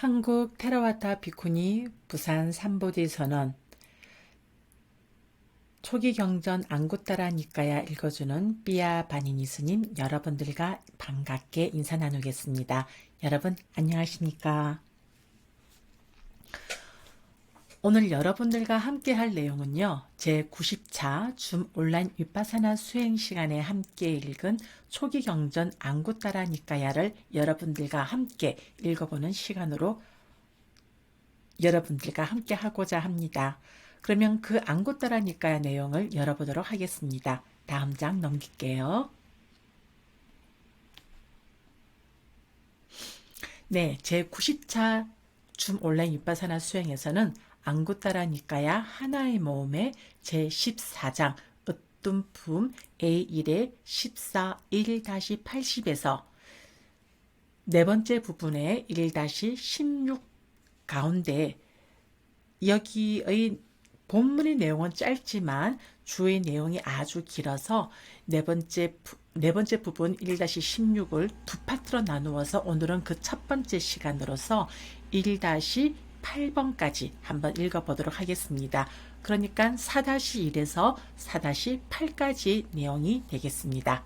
한국 테라와타 비쿠니 부산 삼보디 선언 초기 경전 안구따라 니까야 읽어주는 삐아 바니니 스님 여러분들과 반갑게 인사 나누겠습니다. 여러분 안녕하십니까? 오늘 여러분들과 함께 할 내용은요. 제 90차 줌 온라인 윗바사나 수행 시간에 함께 읽은 초기 경전 안구 따라 니까야를 여러분들과 함께 읽어보는 시간으로 여러분들과 함께 하고자 합니다. 그러면 그 안구 따라 니까야 내용을 열어보도록 하겠습니다. 다음 장 넘길게요. 네, 제 90차 줌 온라인 윗바사나 수행에서는 안구따라니까야 하나의 모음의 제14장 으뜸품 A1의 14 1-80에서 네 번째 부분의 1-16 가운데 여기의 본문의 내용은 짧지만 주의 내용이 아주 길어서 네 번째 네 번째 부분 1-16을 두 파트로 나누어서 오늘은 그 첫 번째 시간으로서 8번까지 한번 읽어보도록 하겠습니다. 그러니까 4-1에서 4-8까지 내용이 되겠습니다.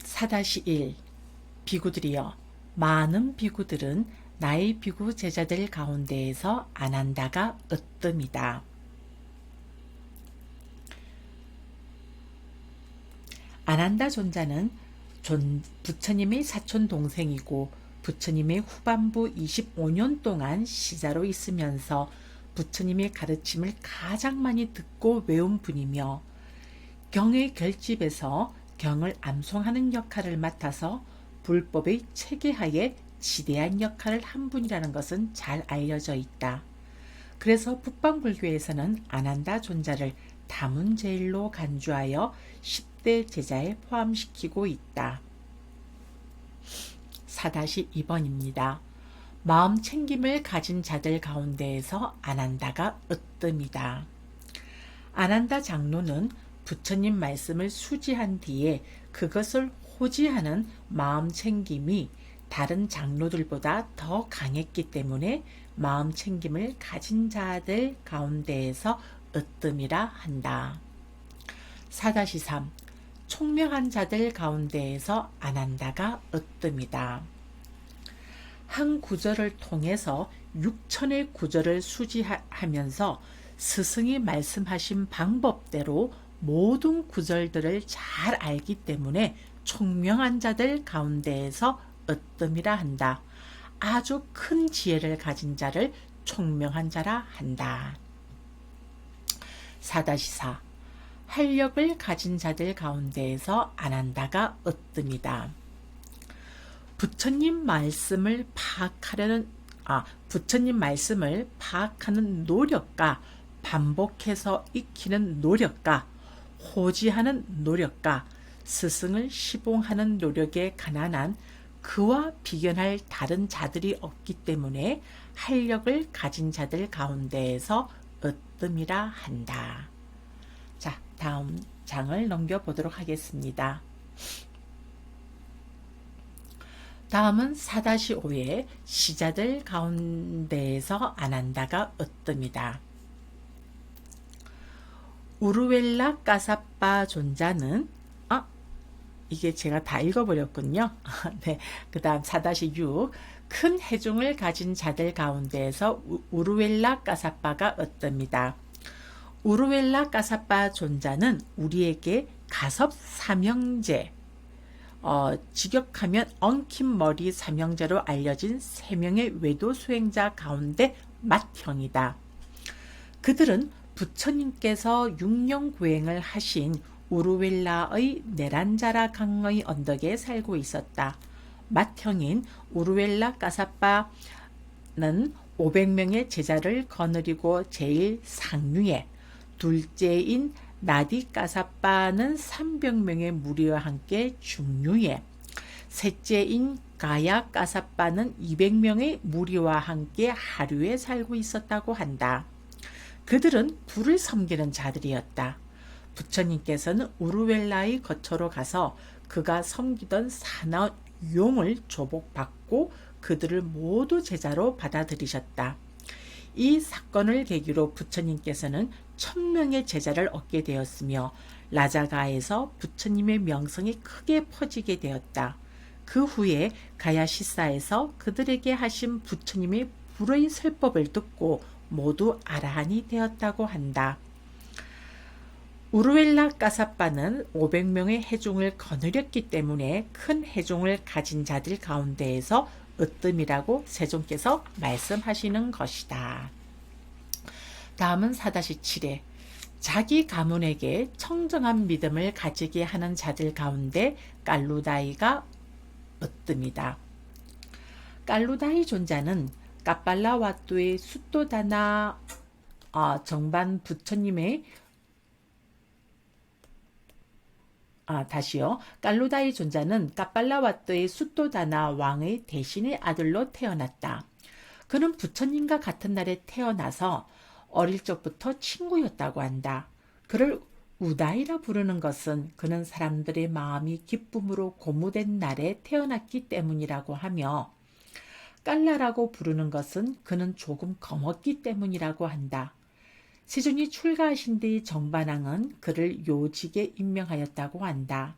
(4-1) 비구들이여 많은 비구들은 나의 비구 제자들 가운데에서 안한다가 으뜸이다. 아난다 존자는 존, 부처님의 사촌 동생이고 부처님의 후반부 25년 동안 시자로 있으면서 부처님의 가르침을 가장 많이 듣고 외운 분이며 경의 결집에서 경을 암송하는 역할을 맡아서 불법의 체계하에 지대한 역할을 한 분이라는 것은 잘 알려져 있다. 그래서 북방불교에서는 아난다 존자를 다문제일로 간주하여 10대 제자에 포함시키고 있다. 4-2번입니다. 마음 챙김을 가진 자들 가운데에서 안한다가 으뜸이다. 안한다 장로는 부처님 말씀을 수지한 뒤에 그것을 호지하는 마음 챙김이 다른 장로들보다 더 강했기 때문에 마음 챙김을 가진 자들 가운데에서 으뜸이라 한다. 4-3 총명한 자들 가운데에서 안한다가 으뜸이다. 한 구절을 통해서 6천의 구절을 수지하면서 스승이 말씀하신 방법대로 모든 구절들을 잘 알기 때문에 총명한 자들 가운데에서 으뜸이라 한다. 아주 큰 지혜를 가진 자를 총명한 자라 한다. 4-4 활력을 가진 자들 가운데에서 안한다가 으뜸이다. 부처님 말씀을 파악하려는 아, 부처님 말씀을 파악하는 노력과 반복해서 익히는 노력과 호지하는 노력과 스승을 시봉하는 노력에 가난한 그와 비견할 다른 자들이 없기 때문에 활력을 가진 자들 가운데에서 으뜸이라 한다. 자, 다음 장을 넘겨보도록 하겠습니다. 다음은 4-5의 시자들 가운데에서 안한다가 으뜸이다. 우르웰라 까사빠 존자는 아 이게 제가 다 읽어버렸군요. 네, 그 다음 4-6 큰 해중을 가진 자들 가운데에서 우르웰라 까사빠가 어떻습니다. 우르웰라 까사빠 존자는 우리에게 가섭 삼형제, 어, 직역하면 엉킨 머리 삼형제로 알려진 세 명의 외도 수행자 가운데 맏형이다. 그들은 부처님께서 육령 구행을 하신 우르웰라의 네란자라 강의 언덕에 살고 있었다. 맏형인 우르웰라 까사빠는 500명의 제자를 거느리고 제일 상류에 둘째인 나디 까사빠는 300명의 무리와 함께 중류에 셋째인 가야 까사빠는 200명의 무리와 함께 하류에 살고 있었다고 한다. 그들은 불을 섬기는 자들이었다. 부처님께서는 우르웰라의 거처로 가서 그가 섬기던 사나 용을 조복받고 그들을 모두 제자로 받아들이셨다. 이 사건을 계기로 부처님께서는 천명의 제자를 얻게 되었으며 라자가에서 부처님의 명성이 크게 퍼지게 되었다. 그 후에 가야시사에서 그들에게 하신 부처님의 불의 설법을 듣고 모두 아라한이 되었다고 한다. 우르웰라 까사빠는 500명의 해종을 거느렸기 때문에 큰 해종을 가진 자들 가운데에서 으뜸이라고 세종께서 말씀하시는 것이다. 다음은 4-7회 자기 가문에게 청정한 믿음을 가지게 하는 자들 가운데 깔루다이가 으뜸이다. 깔루다이 존자는 까빨라와뚜의 수도다나 어, 정반 부처님의 아, 다시요. 깔루다이 존자는 까빨라와뚜의 수도다나 왕의 대신의 아들로 태어났다. 그는 부처님과 같은 날에 태어나서 어릴 적부터 친구였다고 한다. 그를 우다이라 부르는 것은 그는 사람들의 마음이 기쁨으로 고무된 날에 태어났기 때문이라고 하며 깔라라고 부르는 것은 그는 조금 검었기 때문이라고 한다. 세존이 출가하신 뒤 정반왕은 그를 요직에 임명하였다고 한다.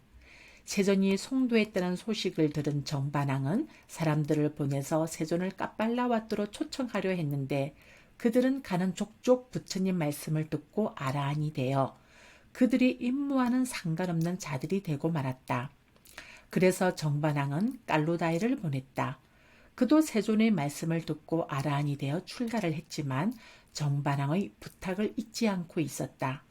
세존이 송도했다는 소식을 들은 정반왕은 사람들을 보내서 세존을 까빨라와뚜로 초청하려 했는데 그들은 가는 족족 부처님 말씀을 듣고 아라한이 되어 그들이 임무와는 상관없는 자들이 되고 말았다. 그래서 정반왕은 깔로다이를 보냈다. 그도 세존의 말씀을 듣고 아라한이 되어 출가를 했지만 정반왕의 부탁을 잊지 않고 있었다.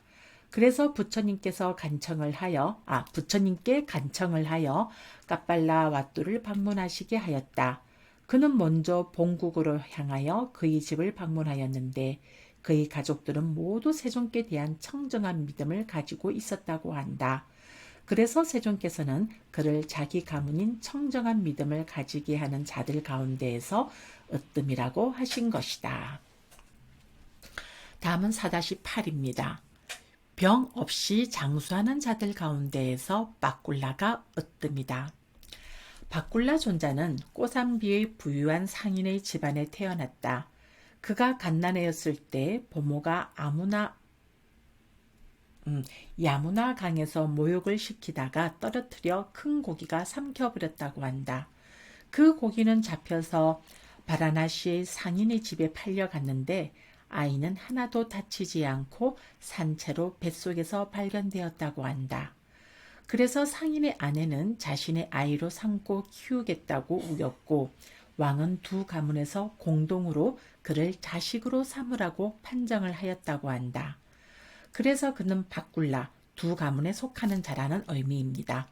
그래서 부처님께서 간청을 하여 아 부처님께 간청을 하여 까빨라 왓두를 방문하시게 하였다. 그는 먼저 본국으로 향하여 그의 집을 방문하였는데 그의 가족들은 모두 세종께 대한 청정한 믿음을 가지고 있었다고 한다. 그래서 세종께서는 그를 자기 가문인 청정한 믿음을 가지게 하는 자들 가운데에서 으뜸이라고 하신 것이다. 다음은 4-8입니다. 병 없이 장수하는 자들 가운데에서 빠꿀라가 으뜸이다. 바꿀라 존자는 꼬삼비의 부유한 상인의 집안에 태어났다. 그가 갓난애였을 때 부모가 아무나 음, 야무나 강에서 모욕을 시키다가 떨어뜨려 큰 고기가 삼켜버렸다고 한다. 그 고기는 잡혀서 바라나시의 상인의 집에 팔려갔는데 아이는 하나도 다치지 않고 산채로 뱃속에서 발견되었다고 한다. 그래서 상인의 아내는 자신의 아이로 삼고 키우겠다고 우겼고 왕은 두 가문에서 공동으로 그를 자식으로 삼으라고 판정을 하였다고 한다. 그래서 그는 바꿀라 두 가문에 속하는 자라는 의미입니다.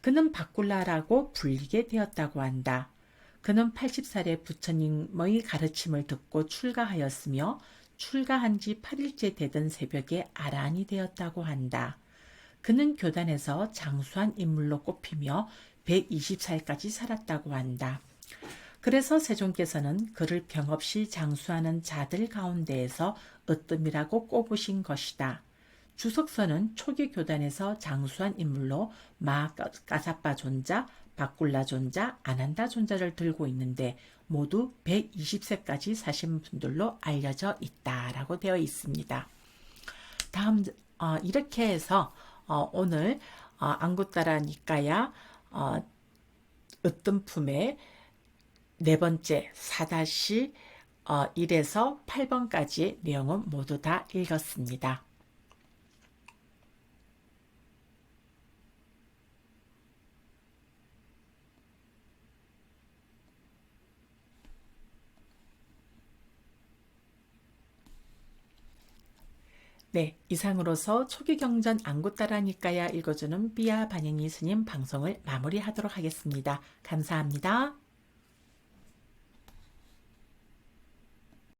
그는 바꿀라라고 불리게 되었다고 한다. 그는 80살에 부처님의 가르침을 듣고 출가하였으며 출가한 지 8일째 되던 새벽에 아란이 되었다고 한다. 그는 교단에서 장수한 인물로 꼽히며 120살까지 살았다고 한다. 그래서 세종께서는 그를 병없이 장수하는 자들 가운데에서 으뜸이라고 꼽으신 것이다. 주석서는 초기 교단에서 장수한 인물로 마 까사빠 존자, 바꿀라 존자, 아난다 존자를 들고 있는데 모두 120세까지 사신 분들로 알려져 있다라고 되어 있습니다. 다음 어, 이렇게 해서 어, 오늘 어, 안구따라 니까야 어, 으뜸 품의 네 번째 4-1에서 어, 8번까지의 내용은 모두 다 읽었습니다. 네, 이상으로서 초기 경전 안구따라니까야 읽어주는 삐아 반영이 스님 방송을 마무리하도록 하겠습니다. 감사합니다.